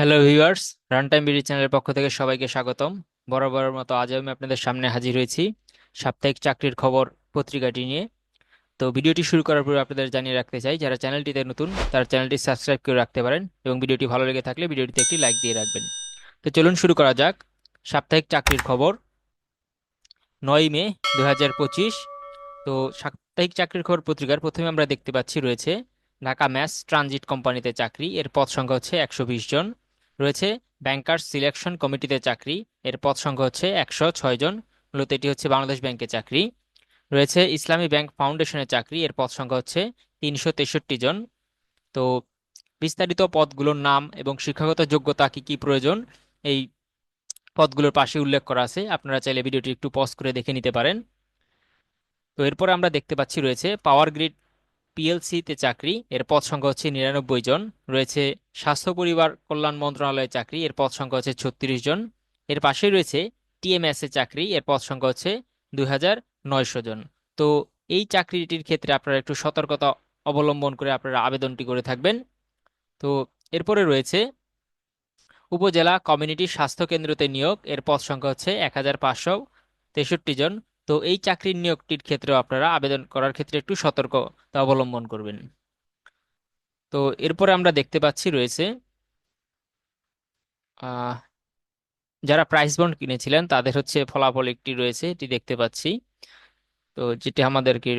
Hello viewers run time BD চ্যানেলের পক্ষ থেকে সবাইকে স্বাগতম। বরাবরের মতো আজ আমি আপনাদের সামনে হাজির হয়েছি সাপ্তাহিক চাকরির খবর পত্রিকাটি নিয়ে। তো ভিডিওটি শুরু করার পূর্বে আপনাদের জানিয়ে রাখতে চাই, যারা চ্যানেলটিতে নতুন, তারা চ্যানেলটি সাবস্ক্রাইব করে রাখতে পারেন এবং ভিডিওটি ভালো লেগে থাকলে ভিডিওটিতে একটি লাইক দিয়ে রাখবেন। তো চলুন শুরু করা যাক। সাপ্তাহিক চাকরির খবর। নয় মে দু হাজার পঁচিশ। তো সাপ্তাহিক চাকরির খবর পত্রিকার প্রথমে আমরা দেখতে পাচ্ছি রয়েছে ঢাকা ম্যাস ট্রানজিট কোম্পানিতে চাকরি। এর পদ সংখ্যা হচ্ছে একশো বিশ জন। রয়েছে ব্যাংকার্স সিলেকশন কমিটিতে চাকরি। এর পদ সংখ্যা হচ্ছে একশো ছয় জন। মূলত এটি হচ্ছে বাংলাদেশ ব্যাংকে চাকরি। রয়েছে ইসলামী ব্যাংক ফাউন্ডেশনের চাকরি। এর পদ সংখ্যা হচ্ছে তিনশো তেষট্টি জন। তো বিস্তারিত পদগুলোর নাম এবং শিক্ষাগত যোগ্যতা কি কি প্রয়োজন, এই পদগুলোর পাশে উল্লেখ করা আছে। আপনারা চাইলে ভিডিওটি একটু পজ করে দেখে নিতে পারেন। তো এরপরে আমরা দেখতে পাচ্ছি রয়েছে পাওয়ার গ্রিড পিএলসিতে চাকরি, এর পদ সংখ্যা হচ্ছে নিরানব্বই জন। রয়েছে স্বাস্থ্য পরিবার কল্যাণ মন্ত্রণালয়ে চাকরি, এর পদ সংখ্যা হচ্ছে ছত্রিশ জন। এর পাশে রয়েছে টিএমএস এ চাকরি, এর পদ সংখ্যা হচ্ছে দুই হাজার নয়শো জন। তো এই চাকরিটির ক্ষেত্রে আপনারা একটু সতর্কতা অবলম্বন করে আপনারা আবেদনটি করে থাকবেন। তো এরপরে রয়েছে উপজেলা কমিউনিটি স্বাস্থ্য কেন্দ্রতে নিয়োগ, এর পদ সংখ্যা হচ্ছে এক হাজার পাঁচশো তেষট্টি জন। তো এই চাকরির নিয়োগটির ক্ষেত্রেও আপনারা আবেদন করার ক্ষেত্রে একটু সতর্কতা অবলম্বন করবেন। তো এরপরে আমরা দেখতে পাচ্ছি রয়েছে যারা প্রাইস বন্ড কিনেছিলেন তাদের হচ্ছে ফলাফল একটি রয়েছে, এটি দেখতে পাচ্ছি। তো যেটি আমাদেরকে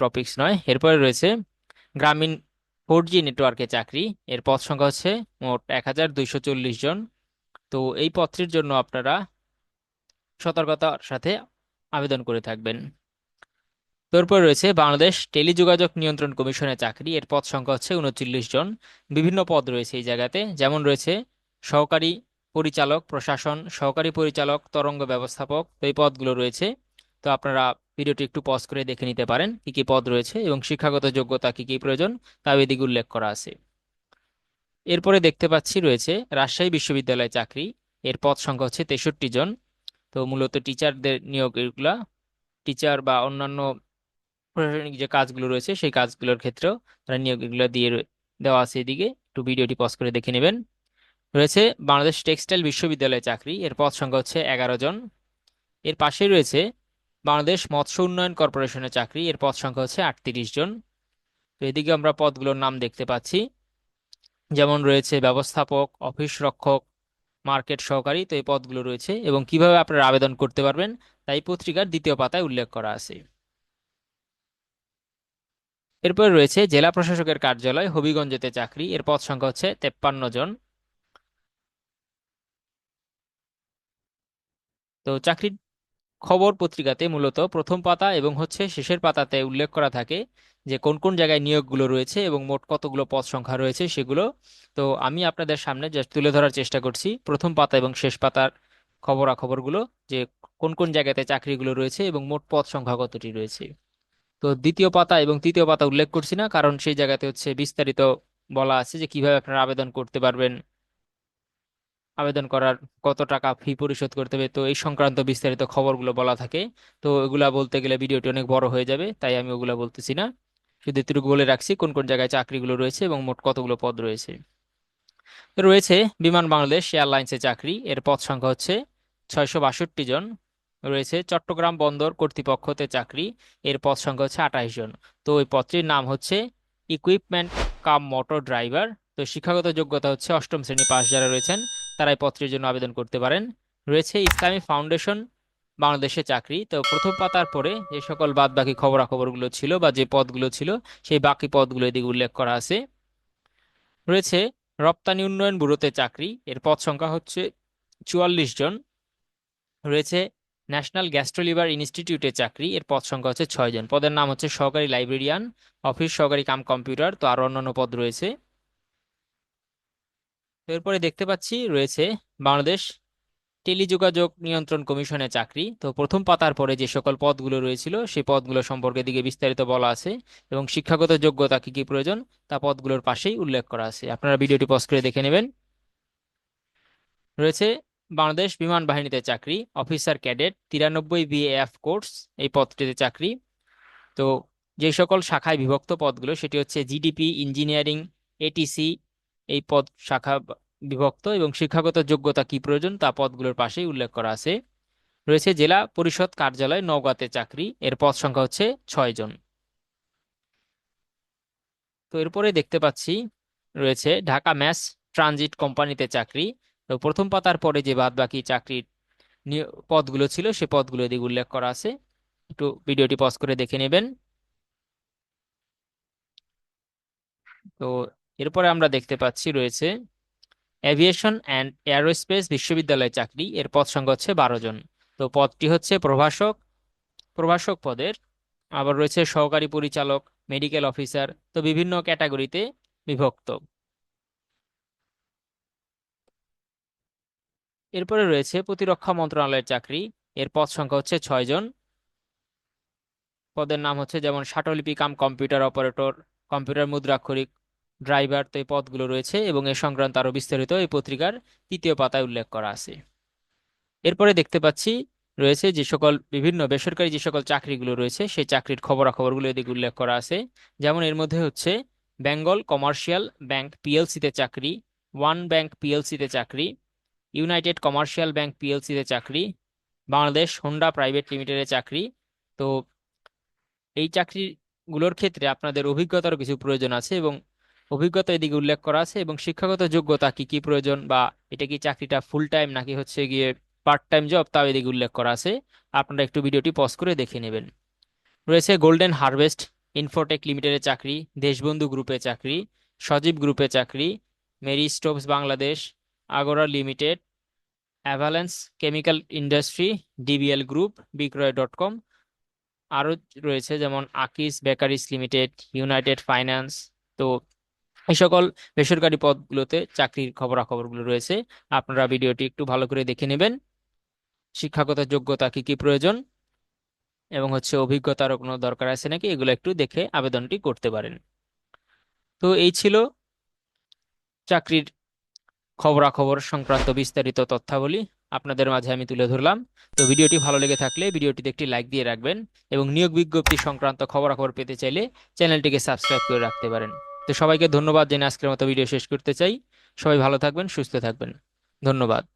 টপিক্স নয়, এরপরে রয়েছে গ্রামীণ ফোর জি নেটওয়ার্কে চাকরি, এর পদ সংখ্যা হচ্ছে মোট এক হাজার দুইশো চল্লিশ জন। তো এই পত্রের জন্য আপনারা সতর্কতার সাথে আবেদন করে থাকবেন। তারপর রয়েছে বাংলাদেশ টেলিযোগাযোগ নিয়ন্ত্রণ কমিশনের চাকরি। এর পদ সংখ্যা হচ্ছে উনচল্লিশ জন। বিভিন্ন পদ রয়েছে এই জায়গাতে। যেমন রয়েছে সহকারী পরিচালক, প্রশাসন, সহকারী পরিচালক, তরঙ্গ ব্যবস্থাপক। তো এই পদগুলো রয়েছে। তো আপনারা ভিডিওটি একটু পজ করে দেখে নিতে পারেন কি কি পদ রয়েছে এবং শিক্ষাগত যোগ্যতা কি কি প্রয়োজন তা এদিকে উল্লেখ করা আছে। এরপরে দেখতে পাচ্ছি রয়েছে রাজশাহী বিশ্ববিদ্যালয়ে চাকরি। এর পদ সংখ্যা হচ্ছে তেষট্টি জন। তো মূলত টিচারদের নিয়োগ এগুলা। টিচার বা অন্যান্য প্রশাসনিক যে কাজগুলো রয়েছে, সেই কাজগুলোর ক্ষেত্রেও তারা নিয়োগ এগুলো দিয়ে দেওয়া আছে এদিকে। একটু ভিডিওটি পজ করে দেখে নেবেন। রয়েছে বাংলাদেশ টেক্সটাইল বিশ্ববিদ্যালয়ে চাকরি, এর পদ সংখ্যা হচ্ছে এগারো জন। এর পাশে রয়েছে বাংলাদেশ মৎস্য উন্নয়ন কর্পোরেশনের চাকরি, এর পদ সংখ্যা হচ্ছে আটত্রিশ জন। তো এদিকে আমরা পদগুলোর নাম দেখতে পাচ্ছি। যেমন রয়েছে ব্যবস্থাপক, অফিস রক্ষক মার্কেট সহকারী তো এই পদগুলো রয়েছে এবং কীভাবে আপনারা আবেদন করতে পারবেন, তাই পত্রিকার দ্বিতীয় পাতায় উল্লেখ করা আছে। এরপরে রয়েছে জেলা প্রশাসকের কার্যালয় হবিগঞ্জেতে চাকরি, এর পদ সংখ্যা হচ্ছে তেপ্পান্ন জন। তো চাকরির খবর পত্রিকাতে মূলত প্রথম পাতা এবং হচ্ছে শেষের পাতাতে উল্লেখ করা থাকে যে কোন কোন জায়গায় নিয়োগগুলো রয়েছে এবং মোট কতগুলো পদ সংখ্যা রয়েছে সেগুলো। তো আমি আপনাদের সামনে জাস্ট তুলে ধরার চেষ্টা করছি প্রথম পাতা এবং শেষ পাতার খবরাখবরগুলো, যে কোন কোন জায়গাতে চাকরিগুলো রয়েছে এবং মোট পদ সংখ্যা কতটি রয়েছে। তো দ্বিতীয় পাতা এবং তৃতীয় পাতা উল্লেখ করছি না, কারণ সেই জায়গাতে হচ্ছে বিস্তারিত বলা আছে যে কীভাবে আপনারা আবেদন করতে পারবেন আবেদন করার কত টাকা ফি পরিশোধ করতে হবে? তো এই সংক্রান্ত বিস্তারিত খবরগুলো বলা থাকে। তো এগুলা বলতে গেলে ভিডিওটি অনেক বড় হয়ে যাবে, তাই আমি ওগুলা বলতেছি না। শুধু এটুকু বলে রাখছি, কোন কোন জায়গায় চাকরিগুলো রয়েছে এবং মোট কতগুলো পদ রয়েছে। রয়েছে বিমান বাংলাদেশ এয়ারলাইন্সে চাকরি, এর পদ সংখ্যা হচ্ছে ছয়শো বাষট্টি জন। রয়েছে চট্টগ্রাম বন্দর কর্তৃপক্ষতে চাকরি, এর পদ সংখ্যা হচ্ছে আঠাশ জন। তো ওই পদটির নাম হচ্ছে ইকুইপমেন্ট কাম মোটর ড্রাইভার তো শিক্ষাগত যোগ্যতা হচ্ছে অষ্টম শ্রেণি পাস যারা রয়েছেন তারা এই পত্রের জন্য আবেদন করতে পারেন। রয়েছে ইসলামী ফাউন্ডেশন, বাংলাদেশে চাকরি। তো প্রথম পাতার পরে যে সকল বাদ বাকি খবরাখবরগুলো ছিল বা যে পদগুলো ছিল, সেই বাকি পদগুলো এদিকে উল্লেখ করা আছে। রয়েছে রপ্তানি উন্নয়ন ব্যুরোতে চাকরি, এর পদ সংখ্যা হচ্ছে চুয়াল্লিশ জন। রয়েছে ন্যাশনাল গ্যাস্ট্রোলিভার ইনস্টিটিউটে চাকরি, এর পদ সংখ্যা হচ্ছে ছয় জন। পদের নাম হচ্ছে সহকারী লাইব্রেরিয়ান, অফিস সহকারী কাম কম্পিউটার, তো আরও অন্যান্য পদ রয়েছে। তো এরপরে দেখতে পাচ্ছি রয়েছে বাংলাদেশ টেলিযোগাযোগ নিয়ন্ত্রণ কমিশনে চাকরি। তো প্রথম পাতার পরে যে সকল পদগুলো রয়েছিল, সেই পদগুলো সম্পর্কে দিকে বিস্তারিত বলা আছে এবং শিক্ষাগত যোগ্যতা কি কি প্রয়োজন, তা পদগুলোর পাশেই উল্লেখ করা আছে। আপনারা ভিডিওটি পজ করে দেখে নেবেন। রয়েছে বাংলাদেশ বিমান বাহিনীতে চাকরি, অফিসার ক্যাডেট, তিরানব্বই বিএএফ কোর্স, এই পদটিতে চাকরি। তো যে সকল শাখায় বিভক্ত পদগুলো, সেটি হচ্ছে জিডিপি, ইঞ্জিনিয়ারিং, এটিসি এই পদ শাখা বিভক্ত এবং শিক্ষাগত যোগ্যতা কি প্রয়োজন তা পদগুলোর পাশেই উল্লেখ করা আছে। রয়েছে জেলা পরিষদ কার্যালয় নওগাঁতে চাকরি, এর পদ সংখ্যা হচ্ছে ছয় জন। তো এরপরে দেখতে পাচ্ছি, রয়েছে ঢাকা ম্যাস ট্রানজিট কোম্পানিতে চাকরি। তো প্রথম পাতার পরে যে বাদ বাকি চাকরির পদগুলো ছিল, সে পদগুলো এদিকে উল্লেখ করা আছে। একটু ভিডিওটি পজ করে দেখে নেবেন। তো এরপরে আমরা দেখতে পাচ্ছি রয়েছে এভিয়েশন অ্যান্ড এয়ারোস্পেস বিশ্ববিদ্যালয় চাকরি। এর পদ সংখ্যা হচ্ছে বারো জন। তো পদটি হচ্ছে প্রভাষক। প্রভাষক পদের। আবার রয়েছে সহকারী পরিচালক মেডিকেল অফিসার তো বিভিন্ন ক্যাটাগরিতে বিভক্ত। এরপরে রয়েছে প্রতিরক্ষা মন্ত্রণালয়ের চাকরি। এর পদ সংখ্যা হচ্ছে ছয় জন। পদের নাম হচ্ছে যেমন শাটলিপি কাম কম্পিউটার অপারেটর, কম্পিউটার মুদ্রাক্ষরিক ড্রাইভার তো এই পদগুলো রয়েছে এবং এ সংক্রান্ত আরও বিস্তারিত এই পত্রিকার তৃতীয় পাতায় উল্লেখ করা আছে। এরপরে দেখতে পাচ্ছি রয়েছে যে সকল বিভিন্ন বেসরকারি যে সকল চাকরিগুলো রয়েছে, সেই চাকরির খবরাখবরগুলো এদিকে উল্লেখ করা আছে। যেমন এর মধ্যে হচ্ছে বেঙ্গল কমার্শিয়াল ব্যাংক পিএলসিতে চাকরি, ওয়ান ব্যাংক পিএলসিতে চাকরি, ইউনাইটেড কমার্শিয়াল ব্যাংক পিএলসিতে চাকরি, বাংলাদেশ হোন্ডা প্রাইভেট লিমিটেডে চাকরি। তো এই চাকরিগুলোর ক্ষেত্রে আপনাদের অভিজ্ঞতারও কিছু প্রয়োজন আছে এবং অভিজ্ঞতা এদিকে উল্লেখ করা আছে এবং শিক্ষাগত যোগ্যতা কি কি প্রয়োজন বা এটা কি চাকরিটা ফুল টাইম নাকি হচ্ছে গিয়ে পার্ট টাইম জব তাও এদিকে উল্লেখ করা আছে। আপনারা একটু ভিডিওটি পজ করে দেখে নেবেন। রয়েছে গোল্ডেন হারভেস্ট ইনফোটেক লিমিটেডের চাকরি, দেশবন্ধু গ্রুপে চাকরি, সজীব গ্রুপে চাকরি Marie Stopes Bangladesh Agora limited avalanche chemical industry DBL group Bikroy dot com আরও রয়েছে যেমন আকিস বেকারিস লিমিটেড ইউনাইটেড ফাইন্যান্স তো এই সকল বেসরকারি পদগুলোতে চাকরির খবরাখবরগুলো রয়েছে। আপনারা ভিডিওটি একটু ভালো করে দেখে নেবেন। শিক্ষাগত যোগ্যতা কি কি প্রয়োজন? এবং হচ্ছে অভিজ্ঞতারও কোনো দরকার আছে নাকি? এগুলো একটু দেখে আবেদনটি করতে পারেন। তো এই ছিল চাকরির খবরাখবর সংক্রান্ত বিস্তারিত তথ্যাবলী। আপনাদের মাঝে আমি তুলে ধরলাম। তো ভিডিওটি ভালো লেগে থাকলে ভিডিওটিতে একটি লাইক দিয়ে রাখবেন এবং নিয়োগ বিজ্ঞপ্তি সংক্রান্ত খবরাখবর পেতে চাইলে চ্যানেলটিকে সাবস্ক্রাইব করে রাখতে পারেন। তো সবাইকে ধন্যবাদ, জেনে আজকের মতো ভিডিও শেষ করতে চাই। সবাই ভালো থাকবেন, সুস্থ থাকবেন। ধন্যবাদ।